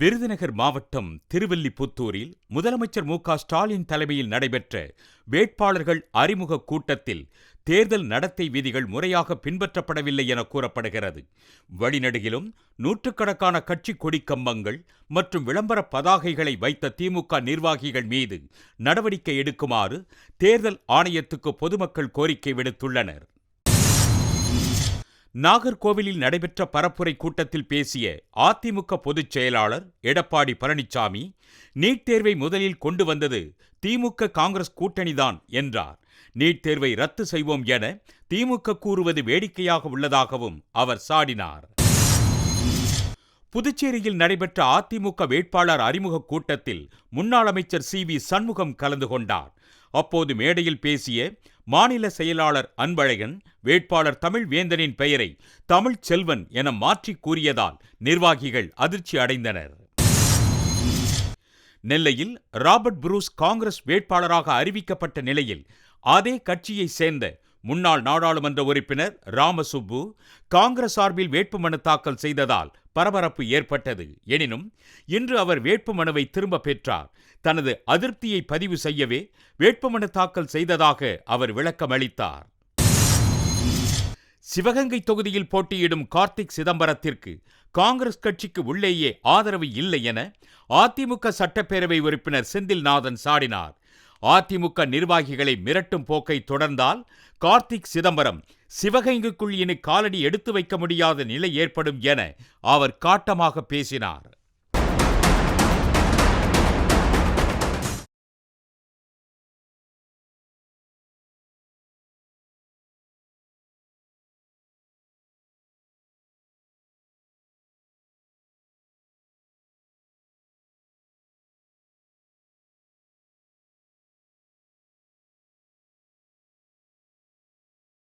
விருதுநகர் மாவட்டம் திருவில்லிபுத்தூரில் முதலமைச்சர் மு க ஸ்டாலின் தலைமையில் நடைபெற்ற வேட்பாளர்கள் அறிமுக கூட்டத்தில் தேர்தல் நடத்தை விதிகள் முறையாக பின்பற்றப்படவில்லை என கூறப்படுகிறது. வழிநடுகிலும் நூற்றுக்கணக்கான கட்சி கொடிக்கம்பங்கள் மற்றும் விளம்பர பதாகைகளை வைத்த திமுக நிர்வாகிகள் மீது நடவடிக்கை எடுக்குமாறு தேர்தல் ஆணையத்துக்கு பொதுமக்கள் கோரிக்கை விடுத்துள்ளனர். நாகர்கோவிலில் நடைபெற்ற பரப்புரை கூட்டத்தில் பேசிய அதிமுக பொதுச் செயலாளர் எடப்பாடி பழனிசாமி நீட் தேர்வை முதலில் கொண்டு வந்தது திமுக காங்கிரஸ் கூட்டணிதான் என்றார். நீட் தேர்வை ரத்து செய்வோம் என திமுக கூறுவது வேடிக்கையாக உள்ளதாகவும் அவர் சாடினார். புதுச்சேரியில் நடைபெற்ற அதிமுக வேட்பாளர் அறிமுக கூட்டத்தில் முன்னாள் அமைச்சர் சி வி சண்முகம் கலந்து கொண்டார். அப்போது மேடையில் பேசிய மாநில செயலாளர் அன்பழகன் வேட்பாளர் தமிழ் வேந்தனின் பெயரை தமிழ் செல்வன் என மாற்றி கூறியதால் நிர்வாகிகள் அதிர்ச்சி அடைந்தனர். நெல்லையில் ராபர்ட் புரூஸ் காங்கிரஸ் வேட்பாளராக அறிவிக்கப்பட்ட நிலையில் அதே கட்சியை சேர்ந்த முன்னாள் நாடாளுமன்ற உறுப்பினர் ராமசுப்பு காங்கிரஸ் சார்பில் வேட்புமனு தாக்கல் செய்ததால் பரபரப்பு ஏற்பட்டது. எனினும் இன்று அவர் வேட்புமனுவை திரும்ப பெற்றார். தனது அதிருப்தியை பதிவு செய்யவே வேட்புமனு தாக்கல் செய்ததாக அவர் விளக்கமளித்தார். சிவகங்கை தொகுதியில் போட்டியிடும் கார்த்திக் சிதம்பரத்திற்கு காங்கிரஸ் கட்சிக்கு உள்ளேயே ஆதரவு இல்லை என அதிமுக சட்டப்பேரவை உறுப்பினர் செந்தில்நாதன் சாடினார். அதிமுக நிர்வாகிகளை மிரட்டும் போக்கை தொடர்ந்தால் கார்த்திக் சிதம்பரம் சிவகங்கைக்குள் இனி காலடி எடுத்து வைக்க முடியாத நிலை ஏற்படும் என அவர் காட்டமாக பேசினார்.